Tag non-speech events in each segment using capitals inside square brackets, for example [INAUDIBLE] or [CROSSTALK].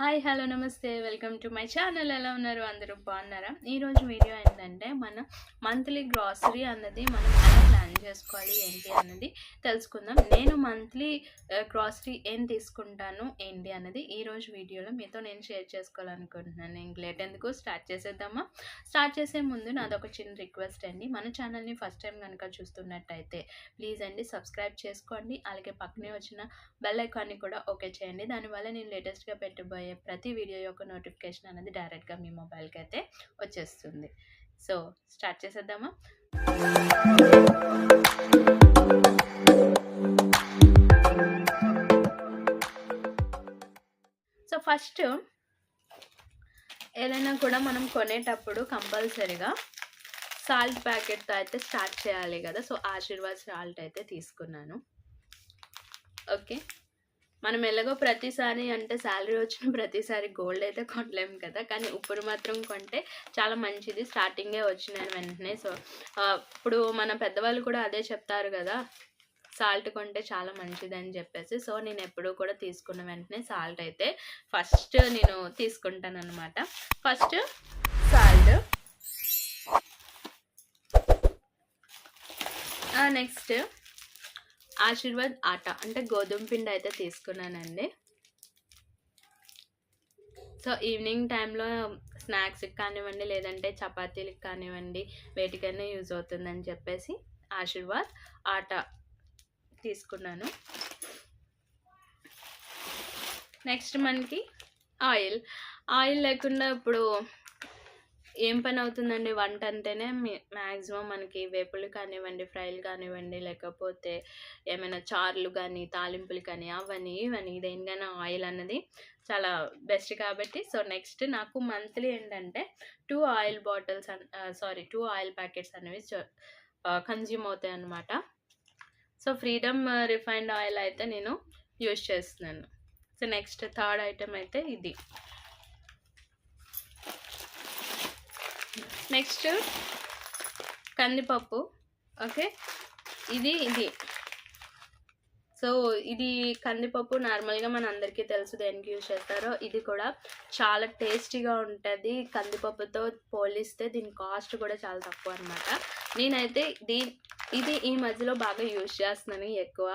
Hi hello నమస్తే. Welcome to my channel. ఎలా ఉన్నారు? అందరూ బాగున్నారా? ఈరోజు వీడియో ఏంటంటే మన మంత్లీ గ్రాసరీ అన్నది మనం చేసుకోవాలి ఏంటి అన్నది తెలుసుకుందాం. నేను మంత్లీ గ్రాసరీ ఏం తీసుకుంటాను ఏంటి అన్నది ఈరోజు వీడియోలో మీతో నేను షేర్ చేసుకోవాలనుకుంటున్నాను. ఇంక లేట్ ఎందుకు? స్టార్ట్ చేసేద్దామా? స్టార్ట్ చేసే ముందు నాది ఒక చిన్న రిక్వెస్ట్ అండి. మన ఛానల్ని ఫస్ట్ టైం కనుక చూస్తున్నట్టయితే ప్లీజ్ అండి సబ్స్క్రైబ్ చేసుకోండి. అలాగే పక్కనే వచ్చిన బెల్ ఐకాన్ని కూడా ఓకే చేయండి. దానివల్ల నేను లేటెస్ట్గా పెట్టబోయే ప్రతి వీడియో యొక్క నోటిఫికేషన్ అనేది డైరెక్ట్గా మీ మొబైల్కి అయితే వచ్చేస్తుంది. సో స్టార్ట్ చేసేద్దామా? సో ఫస్ట్ ఏదైనా కూడా మనం కొనేటప్పుడు కంపల్సరీగా సాల్ట్ ప్యాకెట్తో అయితే స్టార్ట్ చేయాలి కదా. సో ఆశీర్వాద్ సాల్ట్ అయితే తీసుకున్నాను. ఓకే. మనం ఎలాగో ప్రతిసారి అంటే శాలరీ వచ్చిన ప్రతిసారి గోల్డ్ అయితే కొనలేము కదా. కానీ ఇప్పుడు మాత్రం కొంటే చాలా మంచిది. స్టార్టింగే వచ్చిన వెంటనే. సో ఇప్పుడు మన పెద్దవాళ్ళు కూడా అదే చెప్తారు కదా. సాల్ట్ కొంటే చాలా మంచిది అని చెప్పేసి. సో నేను ఎప్పుడూ కూడా తీసుకున్న వెంటనే సాల్ట్ అయితే ఫస్ట్ నేను తీసుకుంటాను అనమాట ఫస్ట్ సాల్ట్ నెక్స్ట్ ఆశీర్వాద్ ఆట. అంటే గోధుమ పిండి అయితే తీసుకున్నానండి. సో ఈవినింగ్ టైంలో స్నాక్స్కి కానివ్వండి లేదంటే చపాతీలకు కానివ్వండి వేటికైనా యూజ్ అవుతుందని చెప్పేసి ఆశీర్వాద్ ఆట తీసుకున్నాను. నెక్స్ట్ మనకి ఆయిల్. ఆయిల్ లేకుండా ఇప్పుడు ఏం పని అవుతుందండి వంట అంటేనే మ్యాక్సిమం మనకి వేపులు కానివ్వండి ఫ్రైలు కానివ్వండి లేకపోతే ఏమైనా చార్లు కానీ తాలింపులు కానీ అవన్నీ ఇవన్నీ దేనికైనా ఆయిల్ అన్నది చాలా బెస్ట్ కాబట్టి. సో నెక్స్ట్ నాకు మంత్లీ ఏంటంటే two oil bottles sorry two oil packets అనేవి కన్జ్యూమ్ అవుతాయి అన్నమాట. సో ఫ్రీడమ్ రిఫైన్డ్ ఆయిల్ అయితే నేను యూజ్ చేస్తున్నాను. సో నెక్స్ట్ థర్డ్ ఐటెం అయితే ఇది. నెక్స్ట్ కందిపప్పు. ఓకే ఇది ఇది. సో ఇది కందిపప్పు నార్మల్గా మన అందరికీ తెలుసు దేనికి యూజ్ చేస్తారో. ఇది కూడా చాలా టేస్టీగా ఉంటుంది. కందిపప్పుతో పోలిస్తే దీని కాస్ట్ కూడా చాలా తక్కువ అనమాట నేనైతే దీ ఇది ఈ మధ్యలో బాగా యూజ్ చేస్తున్నాను ఎక్కువ.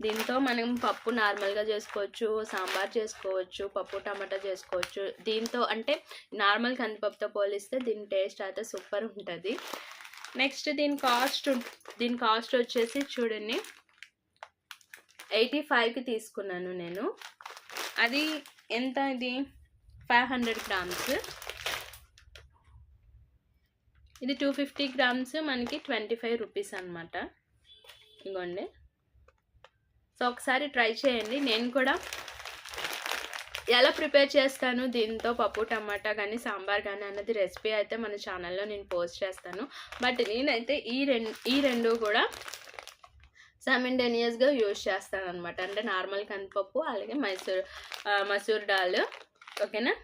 దీంతో మనం పప్పు నార్మల్గా చేసుకోవచ్చు సాంబార్ చేసుకోవచ్చు పప్పు టమాటా చేసుకోవచ్చు. దీంతో అంటే నార్మల్ కందిపప్పుతో పోలిస్తే దీని టేస్ట్ అయితే సూపర్ ఉంటుంది. నెక్స్ట్ దీని కాస్ట్ దీని కాస్ట్ వచ్చేసి చూడండి. ఎయిటీ ఫైవ్కి తీసుకున్నాను నేను. అది ఎంత ఇది? Five hundred grams. ఇది టూ ఫిఫ్టీ గ్రామ్స్ మనకి ట్వంటీ ఫైవ్ రూపీస్ అనమాట ఇగోండి. సో ఒకసారి ట్రై చేయండి. నేను కూడా ఎలా ప్రిపేర్ చేస్తాను? దీంతో పప్పు టమాటా కానీ సాంబార్ కానీ అన్నది రెసిపీ అయితే మన ఛానల్లో నేను పోస్ట్ చేస్తాను. బట్ నేనైతే ఈ రెండు ఈ రెండు కూడా సమిండేనియస్గా యూజ్ చేస్తాను అనమాట అంటే నార్మల్ కందిపప్పు అలాగే మైసూర్ మసూర్ డాల్ ఓకేనా?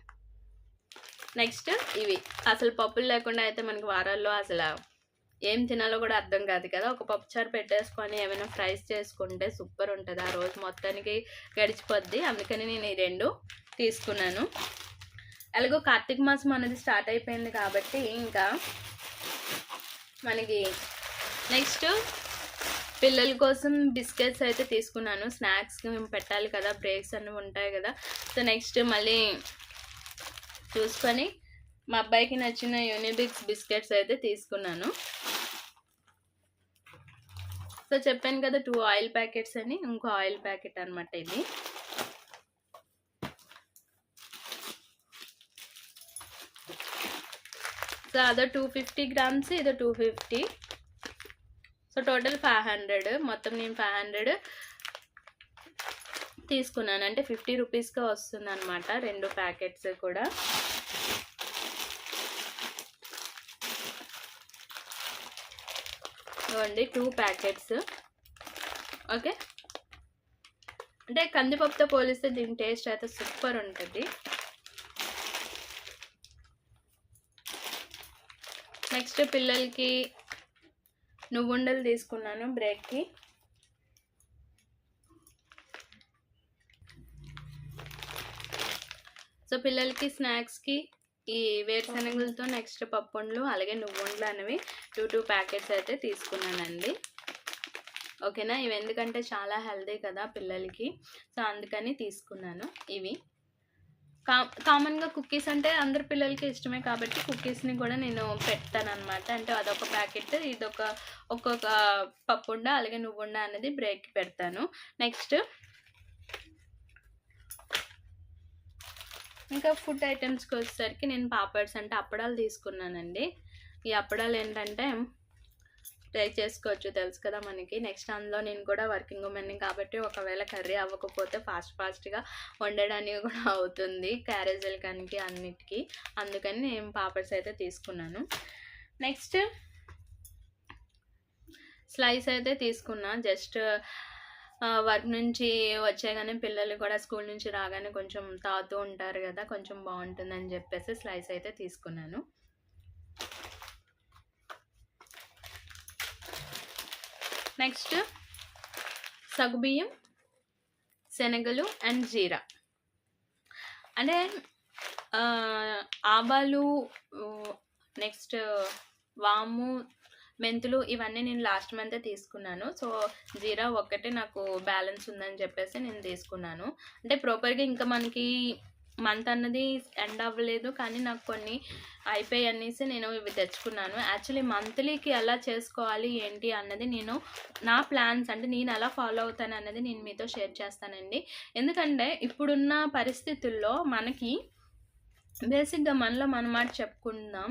నెక్స్ట్ ఇవి. అసలు పప్పులు లేకుండా అయితే మనకి వారాల్లో అసలు ఏం తినాలో కూడా అర్థం కాదు కదా. ఒక పప్పుచారు పెట్టేసుకొని ఏమైనా ఫ్రైస్ చేసుకుంటే సూపర్ ఉంటుంది. ఆ రోజు మొత్తానికి గడిచిపోద్ది. అందుకని నేను ఈ రెండు తీసుకున్నాను. అలాగో కార్తీక మాసం అనేది స్టార్ట్ అయిపోయింది కాబట్టి ఇంకా మనకి నెక్స్ట్ పిల్లల కోసం బిస్కెట్స్ అయితే తీసుకున్నాను. స్నాక్స్ మేము పెట్టాలి కదా. బ్రేక్స్ అన్నీ ఉంటాయి కదా. సో నెక్స్ట్ మళ్ళీ చూసుకొని మా అబ్బాయికి నచ్చిన యూనిబిక్స్ బిస్కెట్స్ అయితే తీసుకున్నాను. సో చెప్పాను కదా టూ ఆయిల్ ప్యాకెట్స్ అని ఇంకో ఆయిల్ ప్యాకెట్ అనమాట ఇది. సో అదో టూ ఫిఫ్టీ గ్రామ్స్ ఇదో two fifty so total five hundred మొత్తం నేను ఫైవ్ హండ్రెడ్ తీసుకున్నాను. అంటే ఫిఫ్టీ రూపీస్గా వస్తుంది అనమాట రెండు ప్యాకెట్స్ కూడా. ఇవ్వండి టూ ప్యాకెట్స్ ఓకే అంటే కందిపప్పుతో పోలిస్తే దీని టేస్ట్ అయితే సూపర్ ఉంటుంది. నెక్స్ట్ పిల్లలకి నువ్వుండలు తీసుకున్నాను బ్రేక్కి. సో పిల్లలకి స్నాక్స్కి ఈ వేరుశనగలతో నెక్స్ట్ పప్పుండ్లు అలాగే నువ్వుండ్లు అనేవి టూ టూ ప్యాకెట్స్ అయితే తీసుకున్నానండి. ఓకేనా? ఇవి ఎందుకంటే చాలా హెల్దీ కదా పిల్లలకి. సో అందుకని తీసుకున్నాను ఇవి. కా కామన్గా కుక్కీస్ అంటే అందరు పిల్లలకి ఇష్టమే కాబట్టి కుక్కీస్ని కూడా నేను పెడతానమాట అంటే అదొక ప్యాకెట్ ఇదొక ఒక్కొక్క పప్పుండ అలాగే నువ్వుండ అనేది బ్రేక్ పెడతాను. నెక్స్ట్ ఇంకా ఫుడ్ ఐటమ్స్కి వచ్చేసరికి నేను పాపడ్స్ అంటే అప్పడాలు తీసుకున్నానండి. ఈ అప్పడాలు ఏంటంటే ట్రై చేసుకోవచ్చు తెలుసు కదా మనకి. నెక్స్ట్ అందులో నేను కూడా వర్కింగ్ ఉమెన్ని కాబట్టి ఒకవేళ కర్రీ అవ్వకపోతే ఫాస్ట్ ఫాస్ట్గా వండడానికి కూడా అవుతుంది క్యారేజీలకి అన్నిటికీ. అందుకని నేను పాపడ్స్ అయితే తీసుకున్నాను. నెక్స్ట్ స్లైస్ అయితే తీసుకున్నా. జస్ట్ వర్క్ నుంచి వచ్చేగానే పిల్లలు కూడా స్కూల్ నుంచి రాగానే కొంచెం తాగుతూ ఉంటారు కదా కొంచెం బాగుంటుందని చెప్పేసి స్లైస్ అయితే తీసుకున్నాను. నెక్స్ట్ సగుబియ్యం శనగలు అండ్ జీరా. అంటే ఆవాలు నెక్స్ట్ వాము మెంతులు ఇవన్నీ నేను లాస్ట్ మంతే తీసుకున్నాను. సో జీరా ఒక్కటే నాకు బ్యాలెన్స్ ఉందని చెప్పేసి నేను తీసుకున్నాను. అంటే ప్రాపర్గా ఇంకా మనకి మంత్ అన్నది ఎండ్ అవ్వలేదు. కానీ నాకు కొన్ని అయిపోయి అనేసి నేను ఇవి తెచ్చుకున్నాను. యాక్చువల్లీ మంత్లీకి ఎలా చేసుకోవాలి ఏంటి అన్నది నేను నా ప్లాన్స్ అంటే నేను ఎలా ఫాలో అవుతాను అన్నది నేను మీతో షేర్ చేస్తానండి. ఎందుకంటే ఇప్పుడున్న పరిస్థితుల్లో మనకి బేసిక్గా మనలో మన మాట చెప్పుకుందాం.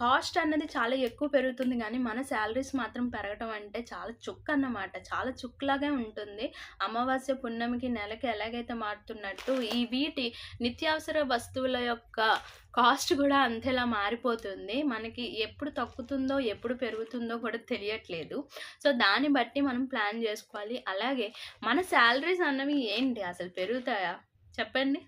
కాస్ట్ అన్నది చాలా ఎక్కువ పెరుగుతుంది కానీ మన శాలరీస్ మాత్రం పెరగటం అంటే చాలా చుక్క అన్నమాట. చాలా చుక్కలాగే ఉంటుంది. అమావాస్య పున్నమికి నెలకి ఎలాగైతే మారుతున్నట్టు ఈ వీటి నిత్యావసర వస్తువుల యొక్క కాస్ట్ కూడా అంతేలా మారిపోతుంది. మనకి ఎప్పుడు తగ్గుతుందో ఎప్పుడు పెరుగుతుందో కూడా తెలియట్లేదు. సో దాన్ని బట్టి మనం ప్లాన్ చేసుకోవాలి. అలాగే మన శాలరీస్ అన్నవి ఏంటి? అసలు పెరుగుతాయా? చెప్పండి.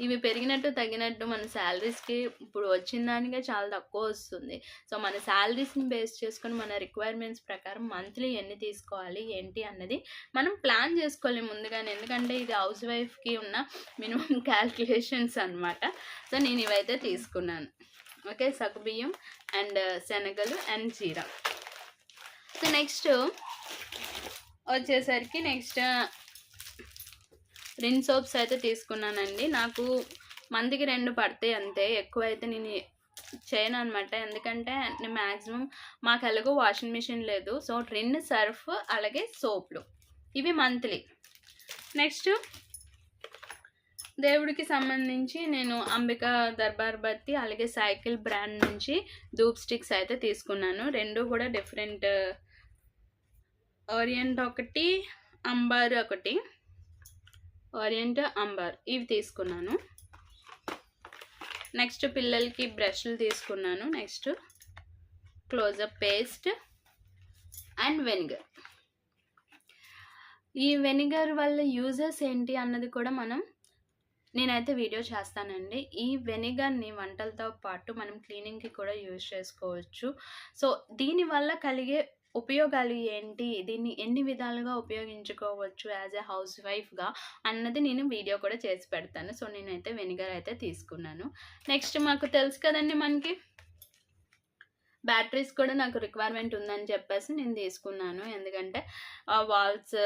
ఇవి పెరిగినట్టు తగ్గినట్టు మన శాలరీస్కి ఇప్పుడు వచ్చిన దానికే చాలా తక్కువ వస్తుంది. సో మన శాలరీస్ని బేస్ చేసుకొని మన రిక్వైర్మెంట్స్ ప్రకారం మంత్లీ ఎన్ని తీసుకోవాలి ఏంటి అన్నది మనం ప్లాన్ చేసుకోవాలి ముందుగానే. ఎందుకంటే ఇది హౌస్ వైఫ్కి ఉన్న మినిమం క్యాల్కులేషన్స్ [LAUGHS] అన్నమాట. సో నేను ఇవైతే తీసుకున్నాను. ఓకే సగ్గుబియ్యం అండ్ uh, శనగలు అండ్ జీరా. సో నెక్స్ట్ వచ్చేసరికి నెక్స్ట్ రిన్ సోప్స్ అయితే తీసుకున్నానండి. నాకు మందికి రెండు పడతాయి అంతే. ఎక్కువ అయితే నేను చేయను అనమాట ఎందుకంటే నేను మ్యాక్సిమం మాకు ఎలాగో వాషింగ్ మిషన్ లేదు. సో రిన్ సర్ఫ్ అలాగే సోప్లు. ఇవి మంత్లీ. నెక్స్ట్ దేవుడికి సంబంధించి నేను అంబిక దర్బార్ బత్తి అలాగే సైకిల్ బ్రాండ్ నుంచి ధూప్ స్టిక్స్ అయితే తీసుకున్నాను. రెండు కూడా డిఫరెంట్. ఓరియంట్ ఒకటి అంబార్ ఒకటి. ఓరియంట్ అంబార్. ఇవి తీసుకున్నాను. నెక్స్ట్ పిల్లలకి బ్రష్లు తీసుకున్నాను. Next close up paste and vinegar. ఈ వెనిగర్ వల్ల యూజెస్ ఏంటి అన్నది కూడా మనం నేనైతే వీడియో చేస్తానండి. ఈ వెనిగర్ని వంటలతో పాటు మనం క్లీనింగ్కి కూడా యూజ్ చేసుకోవచ్చు. సో దీనివల్ల కలిగే ఉపయోగాలు ఏంటి? దీన్ని ఎన్ని విధాలుగా ఉపయోగించుకోవచ్చు యాజ్ ఎ హౌస్ వైఫ్గా అన్నది నేను వీడియో కూడా చేసి పెడతాను. సో నేనైతే వెనిగర్ అయితే తీసుకున్నాను. నెక్స్ట్ మాకు తెలుసు కదండి మనకి. బ్యాటరీస్ కూడా నాకు రిక్వైర్మెంట్ ఉందని చెప్పేసి నేను తీసుకున్నాను. ఎందుకంటే వాల్స్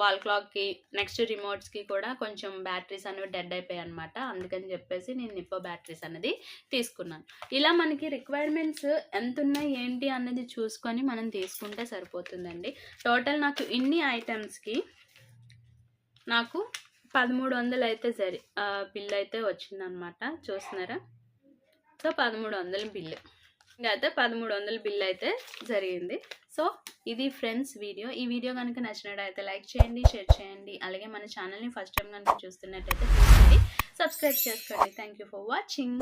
వాల్ క్లాక్కి నెక్స్ట్ రిమోట్స్కి కూడా కొంచెం బ్యాటరీస్ అనేవి డెడ్ అయిపోయాయి అనమాట అందుకని చెప్పేసి నేను నిప్పో బ్యాటరీస్ అనేది తీసుకున్నాను. ఇలా మనకి రిక్వైర్మెంట్స్ ఎంత ఉన్నాయి ఏంటి అన్నది చూసుకొని మనం తీసుకుంటే సరిపోతుందండి. టోటల్ నాకు ఇన్ని ఐటమ్స్కి నాకు పదమూడు వందలు అయితే సరి బిల్ అయితే వచ్చిందనమాట చూస్తున్నారా? సో పదమూడు వందల బిల్లు అయితే పదమూడు వందల బిల్ అయితే జరిగింది. సో ఇది ఫ్రెండ్స్ వీడియో. ఈ వీడియో కనుక నచ్చినట్టయితే లైక్ చేయండి షేర్ చేయండి. అలాగే మన ఛానల్ని ఫస్ట్ టైం కనుక చూస్తున్నట్టయితే చూసుకోండి సబ్స్క్రైబ్ చేసుకోండి. Thank you for watching